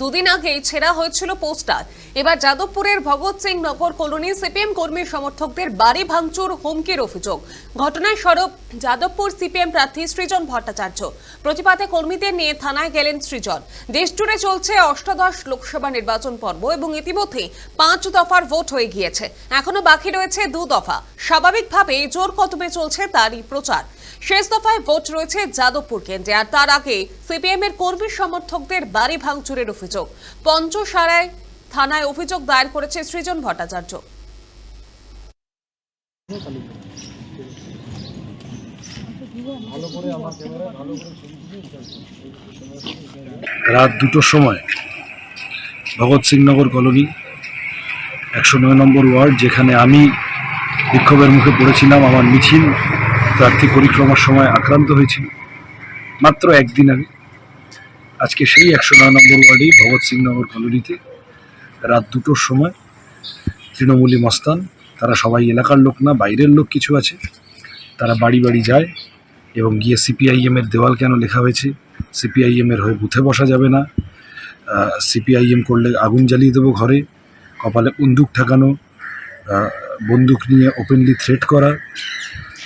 দুদিন আগেই ছেঁড়া হয়েছিল পোস্টার। এবার যাদবপুরের ভগৎ সিং নগর কলোনি সিপিএম কর্মী সমর্থকদের বাড়ি ভাঙচুর হুমকির অভিযোগ। ঘটনায় সরব যাদবপুর সিপিএম প্রার্থী সৃজন ভট্টাচার্য। প্রতিবাদে কর্মীদের নিয়ে থানায় গেলেন সৃজন। দেশজুড়ে চলছে অষ্টাদশ লোকসভা নির্বাচন পর্ব এবং ইতিমধ্যে পাঁচ দফার ভোট হয়ে গিয়েছে। এখনও বাকি রয়েছে দু দফা। স্বাভাবিকভাবে জোর কদমে চলছে তারই প্রচার। শেষ দফায় ভোট রয়েছে যাদবপুর কেন্দ্রে। আর তার আগে সিপিএম এর কর্মী সমর্থকদের বাড়ি ভাঙচুরের অভিযোগ। পঞ্চসারায় থানায় অভিযোগ দায়ের করেছে সৃজন ভট্টাচার্য। রাত দুটোর সময় ভগৎ সিং নগর কলোনি, একশো নয় নম্বর ওয়ার্ড, যেখানে আমি বিক্ষোভের মুখে পড়েছিলাম, আমার মিছিল প্রার্থী পরিক্রমার সময় আক্রান্ত হয়েছিল। মাত্র একদিন আগে। আজকে সেই একশো নয় নম্বর ওয়ার্ডেই ভগৎ সিং নগর কলোনিতে রাত দুটোর সময় তৃণমূলী মস্তান, তারা সবাই এলাকার লোক না, বাইরের লোক কিছু আছে, তারা বাড়ি বাড়ি যায় এবং গিয়ে সিপিআইএমের দেওয়াল কেন লেখা হয়েছে সিপিআইএমের হয়ে বুথে বসা যাবে না সিপিআইএম করলে আগুন জ্বালিয়ে দেবো ঘরে, কপালে বন্দুক ঠেকানো বন্দুক নিয়ে ওপেনলি থ্রেট করা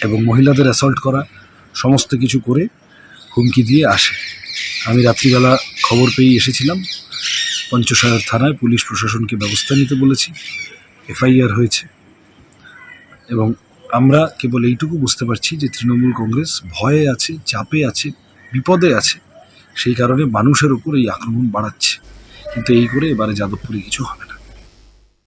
এবং মহিলাদের অ্যাসল্ট করা, সমস্ত কিছু করে হুমকি দিয়ে আসে। আমি রাত্রিবেলা খবর পেয়ে এসেছিলাম। পঞ্চসাগর থানায় পুলিশ প্রশাসনকে ব্যবস্থা নিতে বলেছি। এফআইআর হয়েছে। এবং আমরা কেবল এইটুকু বুঝতে পারছি যে তৃণমূল কংগ্রেস ভয়ে আছে, চাপে আছে, বিপদে আছে। সেই কারণে মানুষের উপর এই আক্রমণ বাড়াচ্ছে। কিন্তু এই করে এবারে যাদবপুরে কিছু হবে না।